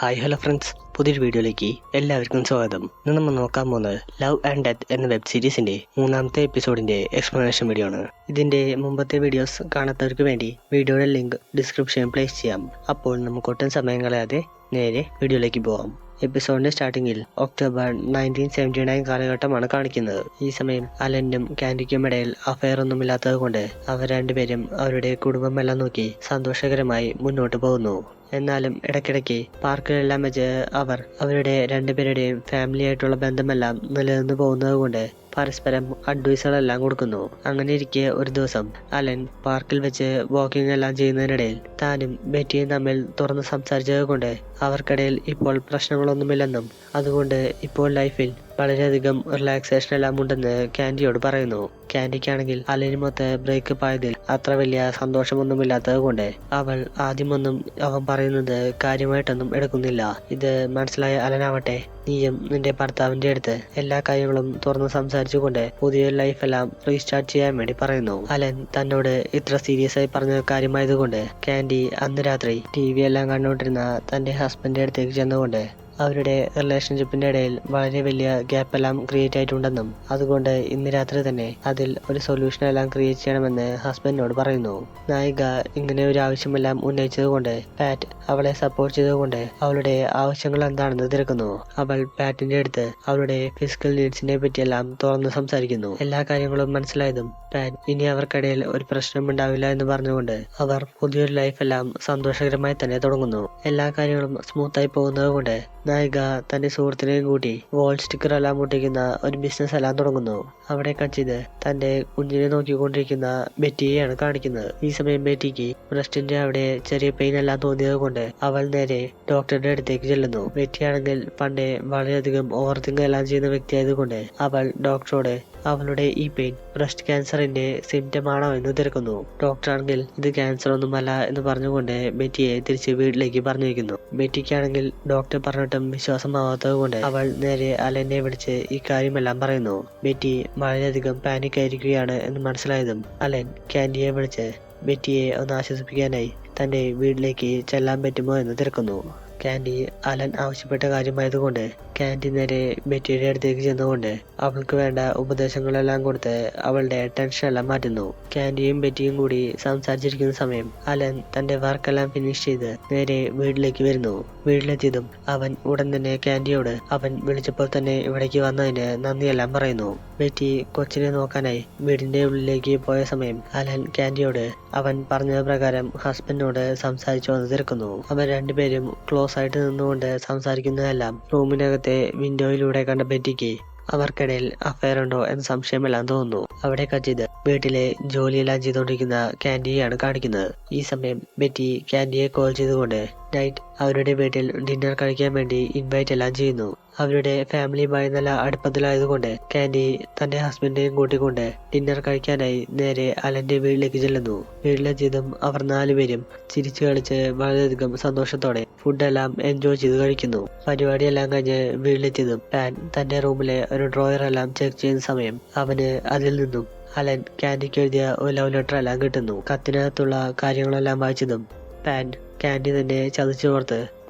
Hi hello friends പുതിയൊരു വീഡിയോയിലേക്ക് എല്ലാവർക്കും സ്വാഗതം. ഇന്ന് നമ്മൾ നോക്കാൻ പോകുന്നത് ലവ് ആൻഡ് ഡെത്ത് എന്ന വെബ് സീരീസിന്റെ മൂന്നാമത്തെ എപ്പിസോഡിന്റെ എക്സ്പ്ലനേഷൻ വീഡിയോ ആണ്. ഇതിന്റെ മുമ്പത്തെ വീഡിയോസ് കാണാത്തവർക്ക് വേണ്ടി വീഡിയോയുടെ ലിങ്ക് ഡിസ്ക്രിപ്ഷനിൽ പ്ലേസ് ചെയ്യാം. അപ്പോൾ നമുക്ക് ഒട്ടും സമയം കളയാതെ നേരെ വീഡിയോയിലേക്ക് പോകാം. എപ്പിസോഡിന്റെ സ്റ്റാർട്ടിങ്ങിൽ ഒക്ടോബർ നയന്റീൻ സെവന്റി നയൻ കാലഘട്ടമാണ് കാണിക്കുന്നത്. ഈ സമയം അലനും കാൻഡിക്കും ഇടയിൽ അഫയർ ഒന്നുമില്ലാത്തത് കൊണ്ട് അവർ രണ്ടുപേരും അവരുടെ കുടുംബമെല്ലാം നോക്കി സന്തോഷകരമായി മുന്നോട്ട് പോകുന്നു. എന്നാലും ഇടയ്ക്കിടയ്ക്ക് പാർക്കിലെല്ലാം വെച്ച് അവർ അവരുടെ രണ്ടുപേരുടെയും ഫാമിലി ആയിട്ടുള്ള ബന്ധമെല്ലാം നിലനിന്ന് പോകുന്നത് കൊണ്ട് പരസ്പരം അഡ്വൈസുകളെല്ലാം കൊടുക്കുന്നു. അങ്ങനെ ഇരിക്കെ ഒരു ദിവസം അലൻ പാർക്കിൽ വെച്ച് വാക്കിംഗ് എല്ലാം ചെയ്യുന്നതിനിടയിൽ താനും ബെറ്റിയും തമ്മിൽ തുറന്ന് സംസാരിച്ചത് കൊണ്ട് അവർക്കിടയിൽ ഇപ്പോൾ പ്രശ്നങ്ങളൊന്നുമില്ലെന്നും അതുകൊണ്ട് ഇപ്പോൾ ലൈഫിൽ വളരെയധികം റിലാക്സേഷൻ എല്ലാം ഉണ്ടെന്ന് കാൻഡിയോട് പറയുന്നു. കാൻഡിക്കാണെങ്കിൽ മൊത്തം ബ്രേക്കപ്പ് ആയതിൽ അത്ര വലിയ സന്തോഷമൊന്നുമില്ലാത്തത് കൊണ്ട് അവൾ ആദ്യമൊന്നും അവൻ പറയുന്നത് കാര്യമായിട്ടൊന്നും എടുക്കുന്നില്ല. ഇത് മനസ്സിലായ അലനാവട്ടെ നീയും നിന്റെ ഭർത്താവിന്റെ അടുത്ത് എല്ലാ കാര്യങ്ങളും തുറന്ന് സംസാരിച്ചുകൊണ്ട് പുതിയ ലൈഫെല്ലാം റീസ്റ്റാർട്ട് ചെയ്യാൻ വേണ്ടി പറയുന്നു. അലൻ തന്നോട് ഇത്ര സീരിയസ് ആയി പറഞ്ഞ കാര്യമായതുകൊണ്ട് കാൻഡി അന്ന് രാത്രി ടി വി എല്ലാം കണ്ടുകൊണ്ടിരുന്ന തന്റെ ഹസ്ബൻഡിന്റെ അടുത്തേക്ക് ചെന്നുകൊണ്ട് അവരുടെ റിലേഷൻഷിപ്പിന്റെ ഇടയിൽ വളരെ വലിയ ഗ്യാപ്പ് എല്ലാം ക്രിയേറ്റ് ആയിട്ടുണ്ടെന്നും അതുകൊണ്ട് ഇന്ന് രാത്രി തന്നെ അതിൽ ഒരു സൊല്യൂഷൻ എല്ലാം ക്രിയേറ്റ് ചെയ്യണമെന്ന് ഹസ്ബൻഡിനോട് പറയുന്നു. നായിക ഇങ്ങനെ ഒരു ആവശ്യമെല്ലാം ഉന്നയിച്ചതുകൊണ്ട് പാറ്റ് അവളെ സപ്പോർട്ട് ചെയ്തതുകൊണ്ട് അവളുടെ ആവശ്യങ്ങൾ എന്താണെന്ന് തിരക്കുന്നു. അവൾ പാറ്റിന്റെ അടുത്ത് അവളുടെ ഫിസിക്കൽ നീഡ്സിനെ പറ്റിയെല്ലാം തുറന്ന് സംസാരിക്കുന്നു. എല്ലാ കാര്യങ്ങളും മനസ്സിലായതും പാറ്റ് ഇനി അവർക്കിടയിൽ ഒരു പ്രശ്നം ഉണ്ടാവില്ല എന്ന് പറഞ്ഞുകൊണ്ട് അവർ പുതിയൊരു ലൈഫ് എല്ലാം സന്തോഷകരമായി തന്നെ തുടങ്ങുന്നു. എല്ലാ കാര്യങ്ങളും സ്മൂത്തായി പോകുന്നത് കൊണ്ട് നായിക തന്റെ സുഹൃത്തിനെയും കൂട്ടി വോൾ സ്റ്റിക്കർ എല്ലാം പൊട്ടിക്കുന്ന ഒരു ബിസിനസ് എല്ലാം തുടങ്ങുന്നു. അവിടെ കച്ചിത് തന്റെ കുഞ്ഞിനെ നോക്കിക്കൊണ്ടിരിക്കുന്ന ബെറ്റിയെയാണ് കാണിക്കുന്നത്. ഈ സമയം ബെറ്റിക്ക് ബ്രസ്റ്റിന്റെ അവിടെ ചെറിയ പെയിൻ എല്ലാം തോന്നിയത് കൊണ്ട് അവൾ നേരെ ഡോക്ടറുടെ അടുത്തേക്ക് ചെല്ലുന്നു. ബെറ്റിയാണെങ്കിൽ പണ്ടേ വളരെയധികം ഓവർ തിങ്ക് എല്ലാം ചെയ്യുന്ന വ്യക്തിയായതുകൊണ്ട് അവൾ ഡോക്ടറോട് അവളുടെ ഈ പെയിൻ ബ്രസ്റ്റ് ക്യാൻസറിന്റെ സിംറ്റം ആണോ എന്ന് തിരക്കുന്നു. ഡോക്ടർ ആണെങ്കിൽ ഇത് ക്യാൻസർ ഒന്നുമല്ല എന്ന് പറഞ്ഞുകൊണ്ട് ബെറ്റിയെ തിരിച്ച് വീട്ടിലേക്ക് പറഞ്ഞു വയ്ക്കുന്നു ബെറ്റിക്കാണെങ്കിൽ ഡോക്ടർ പറഞ്ഞിട്ടും വിശ്വാസമാവാത്തത് കൊണ്ട് അവൾ നേരെ അലനെ വിളിച്ച് ഈ കാര്യമെല്ലാം പറയുന്നു. ബെറ്റി വളരെയധികം പാനിക് ആയിരിക്കുകയാണ് എന്ന് മനസ്സിലായതും അലൻ ക്യാൻഡിയെ വിളിച്ച് ബെറ്റിയെ ഒന്ന് ആശ്വസിപ്പിക്കാനായി തന്റെ വീട്ടിലേക്ക് ചെല്ലാൻ പറ്റുമോ എന്ന് തിരക്കുന്നു. കാൻഡി അലൻ ആവശ്യപ്പെട്ട കാര്യമായതുകൊണ്ട് കാൻഡി നേരെ ബെറ്റിയുടെ അടുത്തേക്ക് ചെന്നുകൊണ്ട് അവൾക്ക് വേണ്ട ഉപദേശങ്ങളെല്ലാം കൊടുത്ത് അവളുടെ ടെൻഷൻ എല്ലാം മാറ്റുന്നു. കാൻഡിയും ബെറ്റിയും കൂടി സംസാരിച്ചിരിക്കുന്ന സമയം അലൻ തന്റെ വർക്കെല്ലാം ഫിനിഷ് ചെയ്ത് നേരെ വീട്ടിലേക്ക് വരുന്നു. വീട്ടിലെത്തിയതും അവൻ ഉടൻ തന്നെ കാൻഡിയോട് അവൻ വിളിച്ചപ്പോൾ തന്നെ ഇവിടേക്ക് വന്നതിന് നന്ദിയെല്ലാം പറയുന്നു. ബെറ്റി കൊച്ചിനെ നോക്കാനായി വീടിന്റെ ഉള്ളിലേക്ക് പോയ സമയം അലൻ കാൻഡിയോട് അവൻ പറഞ്ഞത് പ്രകാരം ഹസ്ബൻഡിനോട് സംസാരിച്ചു വന്ന് തീർക്കുന്നു അവർ രണ്ടുപേരും ക്ലോസ് ആയിട്ട് നിന്നുകൊണ്ട് സംസാരിക്കുന്നതെല്ലാം റൂമിനകത്തെ വിൻഡോയിലൂടെ കണ്ട ബെറ്റിക്ക് അവർക്കിടയിൽ അഫയർ ഉണ്ടോ എന്ന സംശയമെല്ലാം തോന്നുന്നു. അവിടെ കജിത് വീട്ടിലെ ജോലിയെല്ലാം ചെയ്തുകൊണ്ടിരിക്കുന്ന കാൻഡിയെയാണ് കാണിക്കുന്നത്. ഈ സമയം ബെറ്റി കാൻഡിയെ കോൾ ചെയ്തുകൊണ്ട് നൈറ്റ് അവരുടെ വീട്ടിൽ ഡിന്നർ കഴിക്കാൻ വേണ്ടി ഇൻവൈറ്റ് എല്ലാം ചെയ്യുന്നു. അവരുടെ ഫാമിലിയുമായി നല്ല അടുപ്പത്തിലായതുകൊണ്ട് കാൻഡി തന്റെ ഹസ്ബൻഡിനെയും കൂട്ടിക്കൊണ്ട് ഡിന്നർ കഴിക്കാനായി നേരെ അലന്റെ വീട്ടിലേക്ക് ചെല്ലുന്നു. വീട്ടിലെത്തിയതും അവർ നാലുപേരും ചിരിച്ചു കളിച്ച് വളരെയധികം സന്തോഷത്തോടെ ഫുഡെല്ലാം എൻജോയ് ചെയ്ത് കഴിക്കുന്നു. പരിപാടിയെല്ലാം കഴിഞ്ഞ് വീട്ടിലെത്തിയതും പാൻ തന്റെ റൂമിലെ ഒരു ഡ്രോയർ എല്ലാം ചെക്ക് ചെയ്യുന്ന സമയം അവന് അതിൽ നിന്നും അലൻ കാൻഡിക്ക് എഴുതിയ ഒരു ലവ് ലെറ്റർ എല്ലാം കിട്ടുന്നു. കത്തിനകത്തുള്ള കാര്യങ്ങളെല്ലാം വായിച്ചതും പാൻ കാൻഡി തന്നെ ചതിച്ചു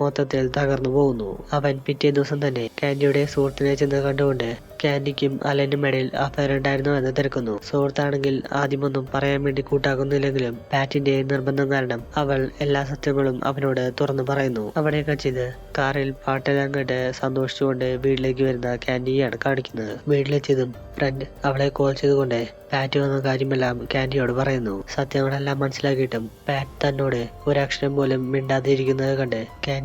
മൊത്തത്തിൽ തകർന്നു പോകുന്നു. അവൻ പിറ്റേ ദിവസം തന്നെ കാൻഡിയുടെ സുഹൃത്തിനെ ചെന്ന് കണ്ടുകൊണ്ട് കാൻഡിക്കും അലനും ഇടയിൽ അഫയർ ഉണ്ടായിരുന്നു എന്ന് തിരക്കുന്നു. സുഹൃത്താണെങ്കിൽ ആദ്യമൊന്നും പറയാൻ വേണ്ടി കൂട്ടാക്കുന്നില്ലെങ്കിലും പാറ്റിന്റെ നിർബന്ധം കാരണം അവൾ എല്ലാ സത്യങ്ങളും അവനോട് തുറന്നു പറയുന്നു. അവിടെ കച്ചിത് കാറിൽ പാട്ടെല്ലാം കേട്ട് സന്തോഷിച്ചുകൊണ്ട് വീട്ടിലേക്ക് വരുന്ന കാൻഡിയാണ് കാണിക്കുന്നത്. വീട്ടിലെത്തിയതും ഫ്രണ്ട് അവളെ കോൾ ചെയ്തുകൊണ്ട് പാറ്റ് വന്ന കാര്യമെല്ലാം കാൻഡിയോട് പറയുന്നു. സത്യങ്ങളെല്ലാം മനസ്സിലാക്കിയിട്ടും പാറ്റ് തന്നോട് ഒരക്ഷരം പോലും മിണ്ടാതിരിക്കുന്നത് കണ്ട്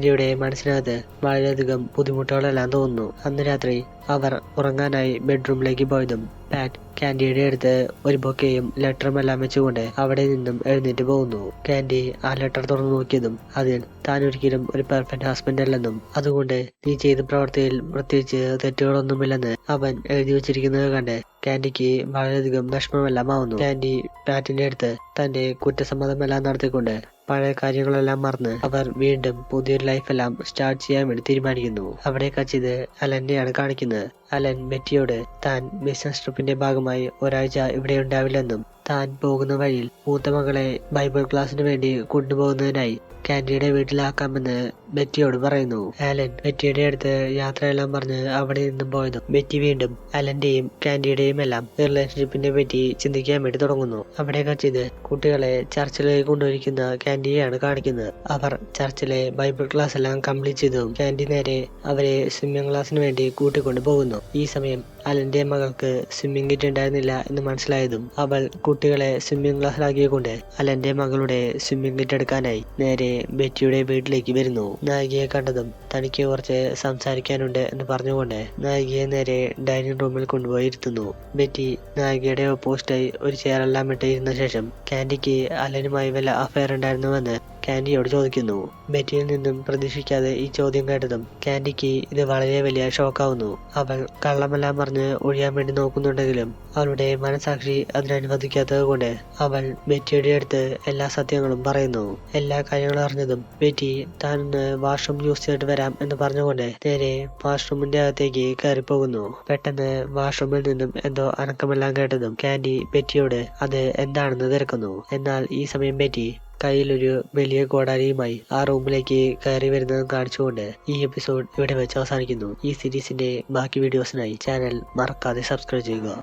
കാൻഡിയുടെ മനസ്സിനകത്ത് വളരെയധികം ബുദ്ധിമുട്ടുകളെല്ലാം തോന്നുന്നു. അന്ന് രാത്രി അവർ ഉറങ്ങാനായി ബെഡ്റൂമിലേക്ക് പോയതും പാറ്റ് കാൻഡിയുടെ അടുത്ത് ഒരു ബൊക്കെയും ലെറ്ററും എല്ലാം വെച്ചുകൊണ്ട് അവിടെ നിന്നും എഴുന്നേറ്റ് പോകുന്നു. കാൻഡി ആ ലെറ്റർ തുറന്നു നോക്കിയതും അതിൽ താൻ ഒരിക്കലും ഒരു പെർഫെക്റ്റ് ഹസ്ബൻഡ് അല്ലെന്നും അതുകൊണ്ട് നീ ചെയ്ത പ്രവർത്തിയിൽ പ്രത്യേകിച്ച് തെറ്റുകളൊന്നുമില്ലെന്ന് അവൻ എഴുതി വെച്ചിരിക്കുന്നത് കണ്ട് കാൻഡിക്ക് വളരെയധികം വിഷമമെല്ലാം ആവുന്നു. കാൻഡി പാറ്റിന്റെ അടുത്ത് തന്റെ കുറ്റസമ്മതമെല്ലാം നടത്തിക്കൊണ്ട് പഴയ കാര്യങ്ങളെല്ലാം മറന്ന് അവർ വീണ്ടും പുതിയൊരു ലൈഫെല്ലാം സ്റ്റാർട്ട് ചെയ്യാൻ വേണ്ടി തീരുമാനിക്കുന്നു. അവിടെ കച്ചിത് അലന്നെയാണ് കാണിക്കുന്നത്. で അലൻ മെറ്റിയോട് താൻ ബിസിനസ് ട്രിപ്പിന്റെ ഭാഗമായി ഒരാഴ്ച ഇവിടെ ഉണ്ടാവില്ലെന്നും താൻ പോകുന്ന വഴിയിൽ മൂത്ത മകളെ ബൈബിൾ ക്ലാസ്സിന് വേണ്ടി കൊണ്ടുപോകുന്നതിനായി കാൻഡിയുടെ വീട്ടിലാക്കാമെന്ന് ബെറ്റിയോട് പറയുന്നു. ആലൻ ബെറ്റിയുടെ അടുത്ത് യാത്രയെല്ലാം പറഞ്ഞ് അവിടെ നിന്നും പോയതും ബെറ്റി വീണ്ടും അലന്റെയും കാൻഡിയുടെയും എല്ലാം റിലേഷൻഷിപ്പിനെ പറ്റി ചിന്തിക്കാൻ വേണ്ടി തുടങ്ങുന്നു. അവിടെ കച്ചിത് കുട്ടികളെ ചർച്ചിലേക്ക് കൊണ്ടുവരിക്കുന്ന കാൻഡിയെയാണ് കാണിക്കുന്നത്. അവർ ചർച്ചിലെ ബൈബിൾ ക്ലാസ് എല്ലാം കംപ്ലീറ്റ് ചെയ്തതും കാൻഡി നേരെ അവരെ സ്വിമ്മിംഗ് ക്ലാസ്സിന് വേണ്ടി കൂട്ടിക്കൊണ്ടു പോകുന്നു ഈ സമയം അലന്റെ മകൾക്ക് സ്വിമ്മിംഗ് കിറ്റ് ഉണ്ടായിരുന്നില്ല എന്ന് മനസ്സിലായതും അവൾ കുട്ടികളെ സ്വിമ്മിംഗ് ക്ലാസ്സിലാക്കിക്കൊണ്ട് അലന്റെ മകളുടെ സ്വിമ്മിംഗ് കിറ്റ് എടുക്കാനായി നേരെ ബെറ്റിയുടെ വീട്ടിലേക്ക് വരുന്നു. നായികയെ കണ്ടതും തനിക്ക് കുറച്ച് സംസാരിക്കാനുണ്ട് എന്ന് പറഞ്ഞുകൊണ്ട് നായികയെ നേരെ ഡൈനിങ് റൂമിൽ കൊണ്ടുപോയി ഇരുത്തുന്നു ബെറ്റി നായികയുടെ ഓപ്പോസിറ്റായി ഒരു ചെയറെല്ലാം ഇട്ട് ഇരുന്ന ശേഷം കാൻഡിക്ക് അലനുമായി വല്ല അഫയർ ഉണ്ടായിരുന്നുവെന്ന് കാൻഡിയോട് ചോദിക്കുന്നു. ബെറ്റിയിൽ നിന്നും പ്രതീക്ഷിക്കാതെ ഈ ചോദ്യം കേട്ടതും കാൻഡിക്ക് ഇത് വളരെ വലിയ ഷോക്കാവുന്നു അവൾ കള്ളമെല്ലാം പറഞ്ഞ് ഒഴിയാൻ വേണ്ടി നോക്കുന്നുണ്ടെങ്കിലും അവളുടെ മനസാക്ഷി അതിനനുവദിക്കാത്തത് കൊണ്ട് അവൾ ബെറ്റിയുടെ അടുത്ത് എല്ലാ സത്യങ്ങളും പറയുന്നു. എല്ലാ കാര്യങ്ങളും അറിഞ്ഞതും ബെറ്റി താനൊന്ന് വാഷ്റൂം യൂസ് ചെയ്തിട്ട് വരാം എന്ന് പറഞ്ഞുകൊണ്ട് നേരെ വാഷ്റൂമിന്റെ അകത്തേക്ക് കയറി പോകുന്നു പെട്ടെന്ന് വാഷ്റൂമിൽ നിന്നും എന്തോ അനക്കമെല്ലാം കേട്ടതും കാൻഡി ബെറ്റിയോട് അത് എന്താണെന്ന് തിരക്കുന്നു എന്നാൽ ഈ സമയം ബെറ്റി കയ്യിലൊരു വലിയ കോടാലിയുമായി ആ റൂമിലേക്ക് കയറി വരുന്നതും കാണിച്ചുകൊണ്ട് ഈ എപ്പിസോഡ് ഇവിടെ വെച്ച് അവസാനിക്കുന്നു. ഈ സീരീസിന്റെ ബാക്കി വീഡിയോസിനായി ചാനൽ മറക്കാതെ സബ്സ്ക്രൈബ് ചെയ്യുക.